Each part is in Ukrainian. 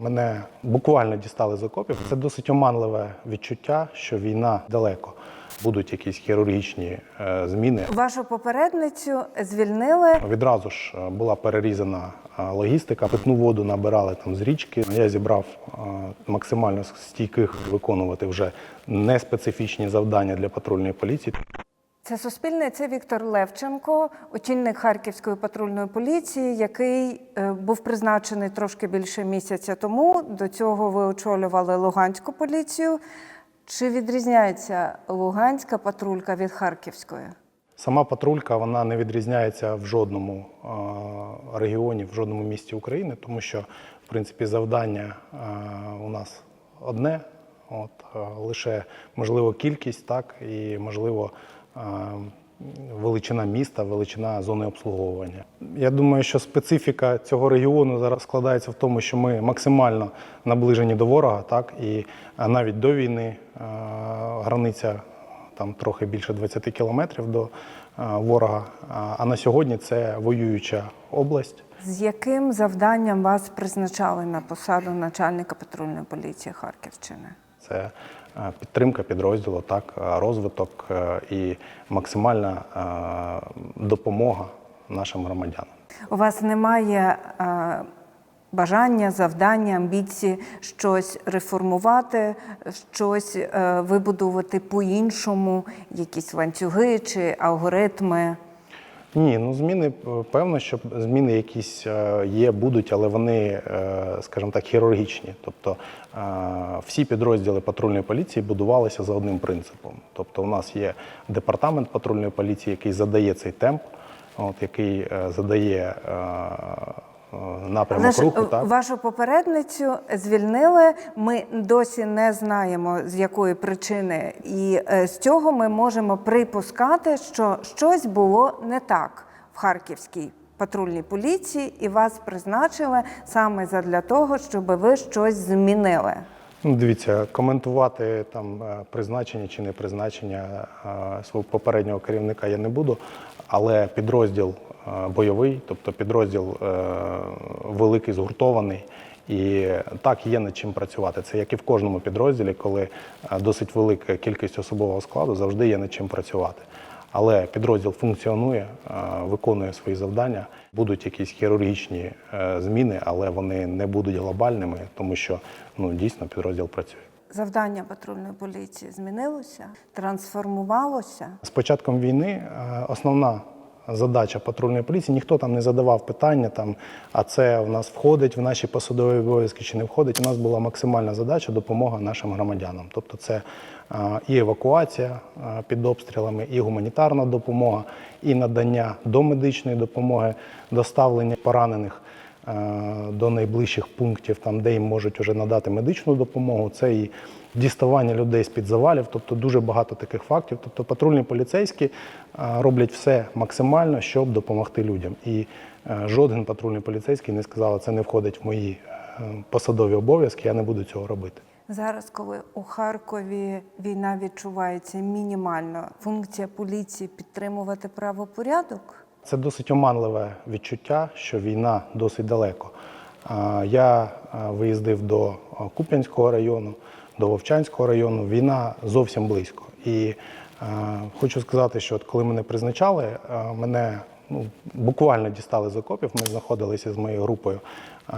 Мене буквально дістали з окопів. Це досить оманливе відчуття, що війна далеко. Будуть якісь хірургічні е, зміни. Вашу попередницю звільнили. Відразу ж е, була перерізана е, логістика, питну воду набирали там з річки. Я зібрав максимально стійких виконувати вже неспецифічні завдання для патрульної поліції. Це Суспільне, це Віктор Левченко, очільник Харківської патрульної поліції, який е, був призначений трошки більше місяця тому. До цього ви очолювали Луганську поліцію. Чи відрізняється Луганська патрулька від Харківської? Сама патрулька вона не відрізняється в жодному е, регіоні, в жодному місті України, тому що в принципі завдання е, у нас одне, от лише можливо кількість, так і можливо величина міста, величина зони обслуговування. Я думаю, що специфіка цього регіону зараз складається в тому, що ми максимально наближені до ворога, так і навіть до війни границя там трохи більше 20 кілометрів до ворога. А- на сьогодні це воююча область. З яким завданням вас призначали на посаду начальника патрульної поліції Харківщини? Це підтримка підрозділу, так, е, розвиток е, і максимальна е, допомога нашим громадянам. У вас немає е, бажання, завдання, амбіції щось реформувати, щось е, вибудувати по-іншому, якісь ланцюги чи алгоритми. Ні, ну зміни е, певно, що зміни якісь е, є, будуть, але вони, е, скажімо так, хірургічні. Тобто всі підрозділи патрульної поліції будувалися за одним принципом. Тобто, у нас є департамент патрульної поліції, який задає цей темп, от який задає напрямок ж руху. е, Так? вашу попередницю звільнили. Ми досі не знаємо з якої причини, і е, з цього ми можемо припускати, що щось було не так в Харківській патрульній поліції, і вас призначили саме задля того, щоб ви щось змінили. Ну, дивіться, коментувати там е, призначення чи не призначення е, свого попереднього керівника я не буду, але підрозділ е, бойовий, тобто підрозділ е, великий, згуртований. І так є над чим працювати. Це як і в кожному підрозділі, коли е, досить велика кількість особового складу, завжди є над чим працювати. Але підрозділ функціонує, е, виконує свої завдання. Будуть якісь хірургічні е, зміни, але вони не будуть глобальними, тому що ну дійсно підрозділ працює. Завдання патрульної поліції змінилося, трансформувалося. З початком війни е, основна задача патрульної поліції ніхто там не задавав питання, там, а це в нас входить в наші посадові обов'язки чи не входить. У нас була максимальна задача допомога нашим громадянам. Тобто це і евакуація під обстрілами, і гуманітарна допомога, і надання домедичної допомоги, доставлення поранених до найближчих пунктів, там, де їм можуть вже надати медичну допомогу. Це і діставання людей з-під завалів, тобто дуже багато таких фактів. Тобто патрульні поліцейські е, роблять все максимально, щоб допомогти людям. І е, жоден патрульний поліцейський не сказав, це не входить в мої е, посадові обов'язки, я не буду цього робити. Зараз, коли у Харкові війна відчувається мінімально, функція поліції підтримувати правопорядок. Це досить оманливе відчуття, що війна досить далеко. Я виїздив до Куп'янського району, до Вовчанського району. Війна зовсім близько. І а, хочу сказати, що от коли мене призначали, а, мене ну, буквально дістали з окопів. Ми знаходилися з моєю групою а,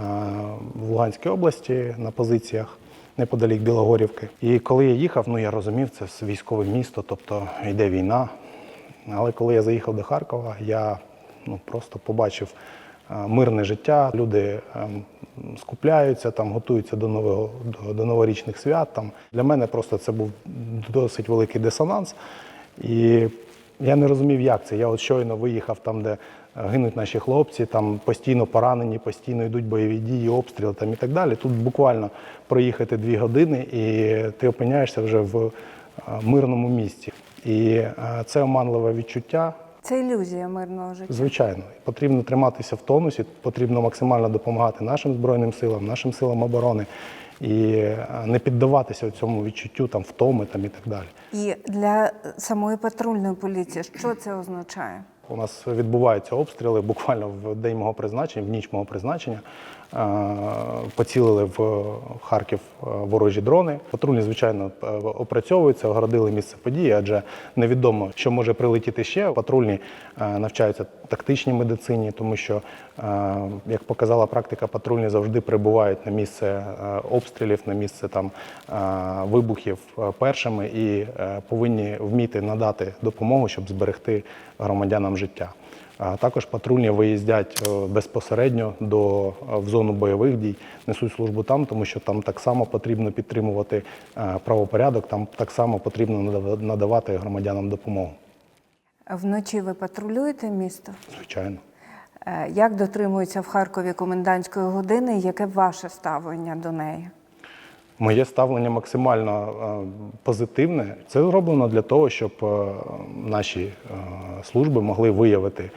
в Луганській області на позиціях неподалік Білогорівки. І коли я їхав, ну я розумів, це військове місто, тобто йде війна. Але коли я заїхав до Харкова, я ну, просто побачив е, мирне життя. Люди ем, скупляються, там, готуються до, нового, до, до новорічних свят. Там. Для мене просто це був досить великий дисонанс. І я не розумів, як це. Я от щойно виїхав там, де гинуть наші хлопці, там постійно поранені, постійно йдуть бойові дії, обстріли там, і так далі. Тут буквально проїхати дві години, і ти опиняєшся вже в е, мирному місті. І е, це оманливе відчуття. Це ілюзія мирного життя. Звичайно, потрібно триматися в тонусі, потрібно максимально допомагати нашим збройним силам, нашим силам оборони і е, не піддаватися цьому відчуттю там втоми там і так далі. І для самої патрульної поліції, що це означає? У нас відбуваються обстріли буквально в день мого призначення, в ніч мого призначення. Поцілили в Харків е, ворожі дрони. Патрульні, звичайно, е, опрацьовуються, огородили місце події, адже невідомо, що може прилетіти ще. Патрульні е, навчаються тактичній медицині, тому що, е, як показала практика, патрульні завжди прибувають на місце е, обстрілів, на місце там е, вибухів е, першими і е, повинні вміти надати допомогу, щоб зберегти громадянам життя. А також патрульні виїздять е, безпосередньо до е, в зону бойових дій, несуть службу там, тому що там так само потрібно підтримувати е, правопорядок, там так само потрібно надав- надавати громадянам допомогу. Вночі ви патрулюєте місто? Звичайно. Як дотримуються в Харкові комендантської години? Яке ваше ставлення до неї? Моє ставлення максимально е, позитивне. Це зроблено для того, щоб е, наші е, служби могли виявити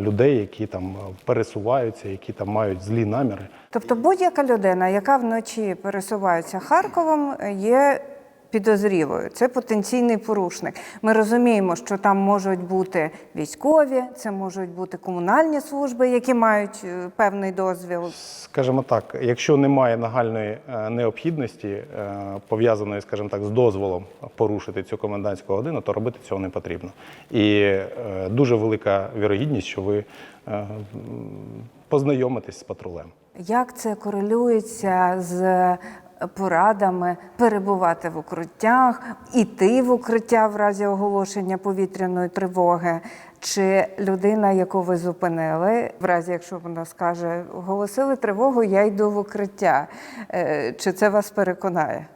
людей, які там пересуваються, які там мають злі наміри. Тобто будь-яка людина, яка вночі пересувається Харковом, є підозрілою. Це потенційний порушник. Ми розуміємо, що там можуть бути військові, це можуть бути комунальні служби, які мають е, певний дозвіл. Скажімо так, якщо немає нагальної е, необхідності, е, пов'язаної, скажімо так, з дозволом порушити цю комендантську годину, то робити цього не потрібно. І дуже велика вірогідність, що ви познайомитесь з патрулем. Як це корелюється з порадами перебувати в укриттях, іти в укриття в разі оголошення повітряної тривоги? Чи людина, яку ви зупинили, в разі якщо вона скаже, оголосили тривогу, я йду в укриття, Е, чи це вас переконає?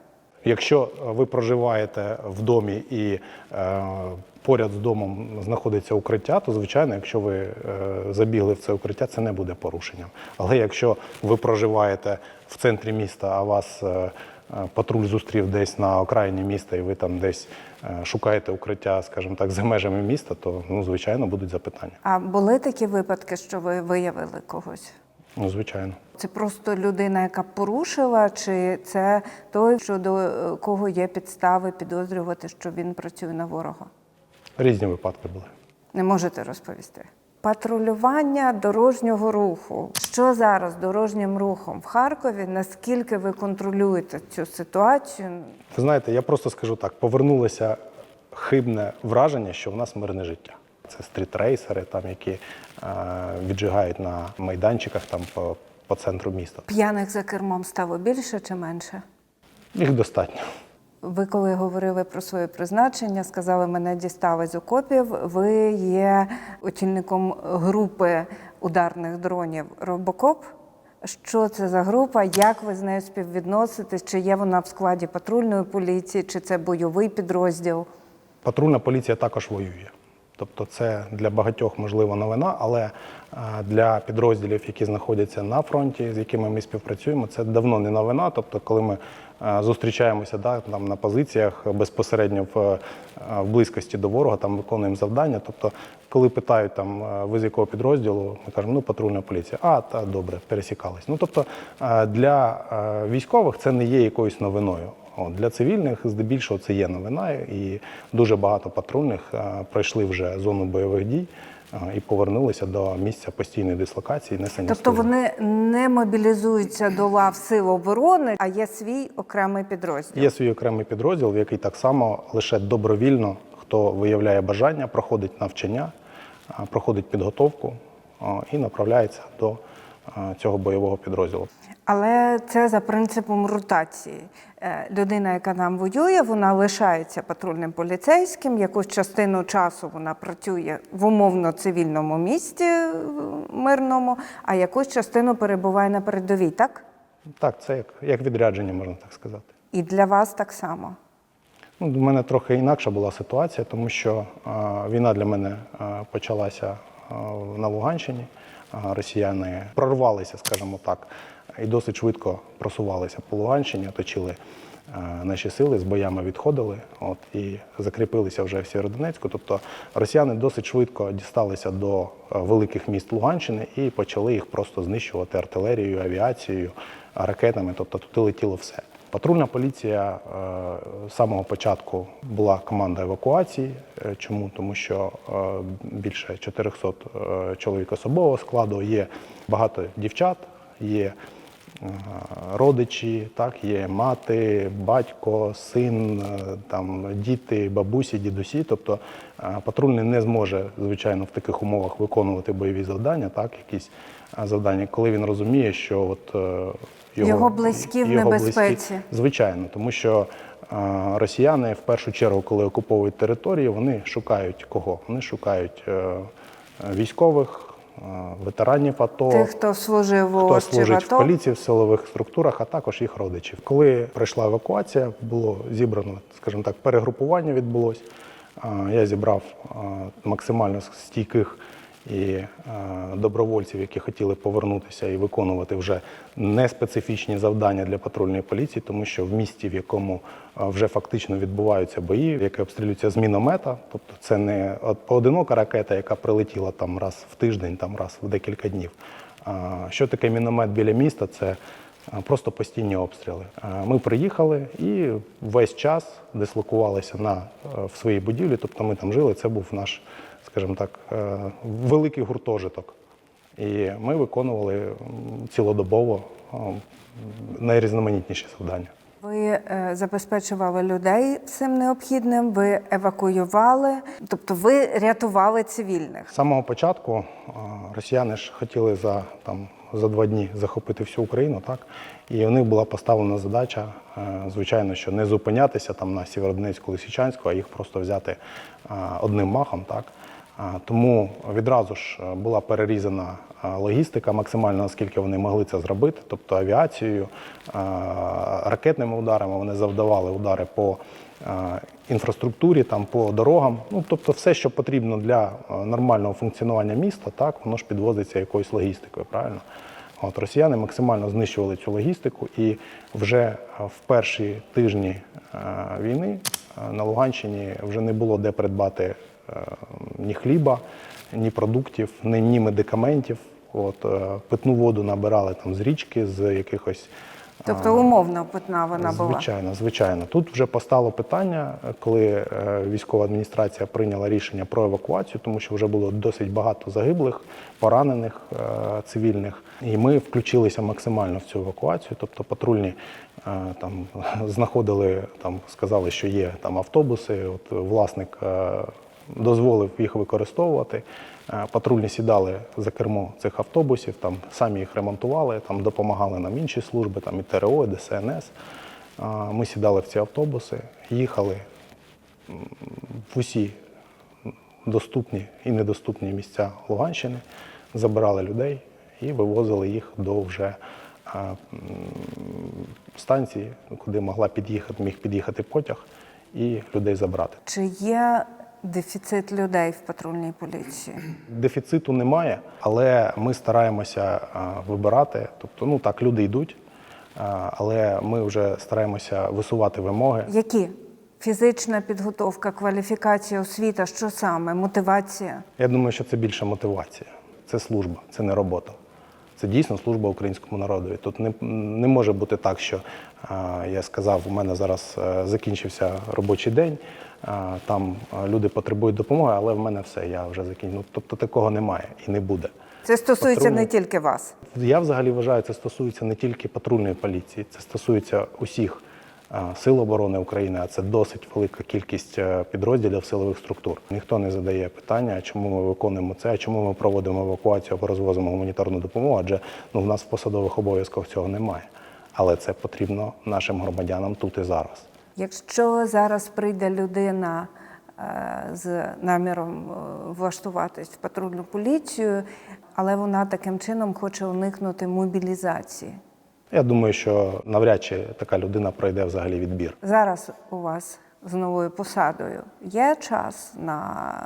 Якщо ви проживаєте в домі і е, поряд з домом знаходиться укриття, то звичайно, якщо ви е, забігли в це укриття, це не буде порушенням. Але якщо ви проживаєте в центрі міста, а вас е, е, патруль зустрів десь на окраїні міста, і ви там десь е, шукаєте укриття, скажімо так, за межами міста, то ну звичайно будуть запитання. А були такі випадки, що ви виявили когось? Ну, звичайно. Це просто людина, яка порушила, чи це той, щодо е, кого є підстави підозрювати, що він працює на ворога? Різні випадки були. Не можете розповісти. Патрулювання дорожнього руху. Що зараз дорожнім рухом в Харкові? Наскільки ви контролюєте цю ситуацію? Ви знаєте, я просто скажу так: повернулося хибне враження, що в нас мирне життя. Це стрітрейсери, там, які е, віджигають на майданчиках там, по, по центру міста. П'яних за кермом стало більше чи менше? Їх достатньо. Ви коли говорили про своє призначення, сказали, мене дістали з окопів. Ви є очільником групи ударних дронів Робокоп. Що це за група? Як ви з нею співвідноситесь? Чи є вона в складі патрульної поліції, чи це бойовий підрозділ? Патрульна поліція також воює. Тобто це для багатьох можливо новина, але е, для підрозділів, які знаходяться на фронті, з якими ми співпрацюємо, це давно не новина. Тобто, коли ми е, зустрічаємося да, там, на позиціях безпосередньо в, е, в близькості до ворога, там виконуємо завдання. Тобто, коли питають там ви з якого підрозділу, ми кажемо, ну патрульна поліція. А, та добре, пересікались. Ну тобто для військових це не є якоюсь новиною. От, для цивільних здебільшого це є новина, і дуже багато патрульних е, пройшли вже зону бойових дій е, і повернулися до місця постійної дислокації несення Тобто служби. вони не мобілізуються до лав сил оборони, а є свій окремий підрозділ. Є свій окремий підрозділ, в який так само лише добровільно, хто виявляє бажання, проходить навчання, е, проходить підготовку і направляється до цього бойового підрозділу. Але це за принципом ротації. Е, Людина, яка нам воює, вона лишається патрульним поліцейським. Якусь частину часу вона працює в умовно цивільному місті е, мирному, а якусь частину перебуває на передовій, так? Так, це як, як відрядження, можна так сказати. І для вас так само. Ну, У мене трохи інакша була ситуація, тому що е, війна для мене е, почалася е, на Луганщині. Е, росіяни прорвалися, скажімо так, і досить швидко просувалися по Луганщині, оточили е, наші сили, з боями відходили от, і закріпилися вже в Сєвєродонецьку. Тобто росіяни досить швидко дісталися до е, великих міст Луганщини і почали їх просто знищувати артилерією, авіацією, ракетами. Тобто туди летіло все. Патрульна поліція е, з самого початку була команда евакуації. Чому? Тому що більше 400 е, чоловік особового складу є багато дівчат, є родичі, так, є мати, батько, син, е, там, діти, бабусі, дідусі. Тобто е, патрульний не зможе, звичайно, в таких умовах виконувати бойові завдання, так, якісь е, завдання, коли він розуміє, що от, е, Його близькі в небезпеці. Звичайно, тому що е, росіяни в першу чергу, коли окуповують території, вони шукають кого? Вони шукають е, військових, е, ветеранів АТО, Тих, хто служив у хто служить в поліції, в силових структурах, а також їх родичів. Коли прийшла евакуація, було зібрано, скажімо так, перегрупування відбулось. Е, Я зібрав е, максимально стійких і е, добровольців, які хотіли повернутися і виконувати вже неспецифічні завдання для патрульної поліції, тому що в місті, в якому е, вже фактично відбуваються бої, яке обстрілюється з міномета, тобто це не поодинока ракета, яка прилетіла там раз в тиждень, там раз в декілька днів. Що таке міномет біля міста? Це просто постійні обстріли. Ми приїхали і весь час дислокувалися на, е, в своїй будівлі, тобто ми там жили, це був наш, скажімо так, е, великий гуртожиток. І ми виконували цілодобово найрізноманітніші завдання. Ви е, забезпечували людей всім необхідним, ви евакуювали, тобто ви рятували цивільних. З самого початку росіяни ж хотіли за, там, за два дні захопити всю Україну, так? І у них була поставлена задача, е, звичайно, що не зупинятися там на Сєвєродонецьку, Лисичанську, а їх просто взяти одним махом. Так? Тому відразу ж е, була перерізана логістика максимально, наскільки вони могли це зробити, тобто авіацією, ракетними ударами вони завдавали удари по е, інфраструктурі, там, по дорогам. Ну, тобто все, що потрібно для е, нормального функціонування міста, так, воно ж підвозиться якоюсь логістикою, правильно? От, росіяни максимально знищували цю логістику, і вже е, в перші тижні е, війни е, на Луганщині вже не було де придбати е, ні хліба, ні продуктів, ні, ні медикаментів. От, е, питну воду набирали там з річки, з якихось Тобто умовно питна вона була. Звичайно, звичайно. Тут вже постало питання, коли е, військова адміністрація прийняла рішення про евакуацію, тому що вже було досить багато загиблих, поранених е, цивільних. І ми включилися максимально в цю евакуацію. Тобто патрульні е, там знаходили, там сказали, що є там автобуси. От власник е, дозволив їх використовувати. Е, Патрульні сідали за кермо цих автобусів, там самі їх ремонтували, там допомагали нам інші служби, там і ТРО, і ДСНС. Е, Ми сідали в ці автобуси, їхали в усі доступні і недоступні місця Луганщини, забирали людей і вивозили їх до вже е, станції, куди могла під'їхати, міг під'їхати потяг і людей забрати. Чи є дефіцит людей в патрульній поліції? Дефіциту немає, але ми стараємося вибирати. Тобто, ну так, люди йдуть, але ми вже стараємося висувати вимоги. Які? Фізична підготовка, кваліфікація, освіта, що саме? Мотивація? Я думаю, що це більше мотивація. Це служба, це не робота. Це дійсно служба українському народові. Тут не, не може бути так, що я сказав, у мене зараз е, закінчився робочий день, там люди потребують допомоги, але в мене все, я вже закінчив. Ну, тобто такого немає і не буде. Це стосується не тільки вас. Я взагалі вважаю, це стосується не тільки патрульної поліції, це стосується усіх сил оборони України, а це досить велика кількість е, підрозділів силових структур. Ніхто не задає питання, чому ми виконуємо це, чому ми проводимо евакуацію або розвозимо гуманітарну допомогу, адже ну, в нас в посадових обов'язках цього немає. Але це потрібно нашим громадянам тут і зараз. Якщо зараз прийде людина е, з наміром е, влаштуватись в патрульну поліцію, але вона таким чином хоче уникнути мобілізації. Я думаю, що навряд чи така людина пройде взагалі відбір. Зараз у вас з новою посадою є час на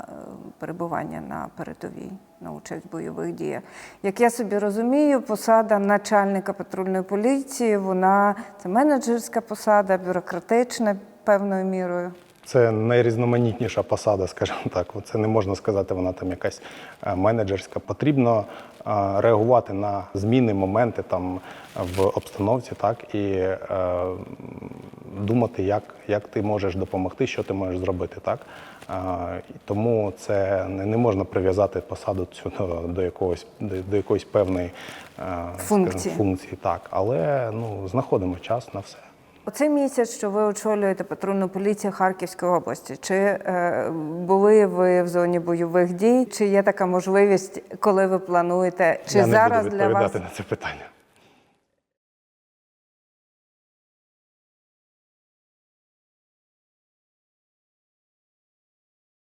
е, перебування на передовій, на участь в бойових діях. Як я собі розумію, посада начальника патрульної поліції, вона це менеджерська посада, бюрократична певною мірою. Це найрізноманітніша посада, скажімо так. Це не можна сказати, вона там якась е, менеджерська. Потрібно е, реагувати на зміни, моменти там в обстановці, так і е, думати, як, як ти можеш допомогти, що ти можеш зробити. Так? І тому це не, не можна прив'язати посаду цю до, до, якогось, до, до якоїсь певної скажімо, Функції. функції. Так. Але ну, знаходимо час на все. Оцей місяць, що ви очолюєте патрульну поліцію Харківської області, чи е, були ви в зоні бойових дій? Чи є така можливість, коли ви плануєте? Чи Я не зараз відповідати для вас на це питання.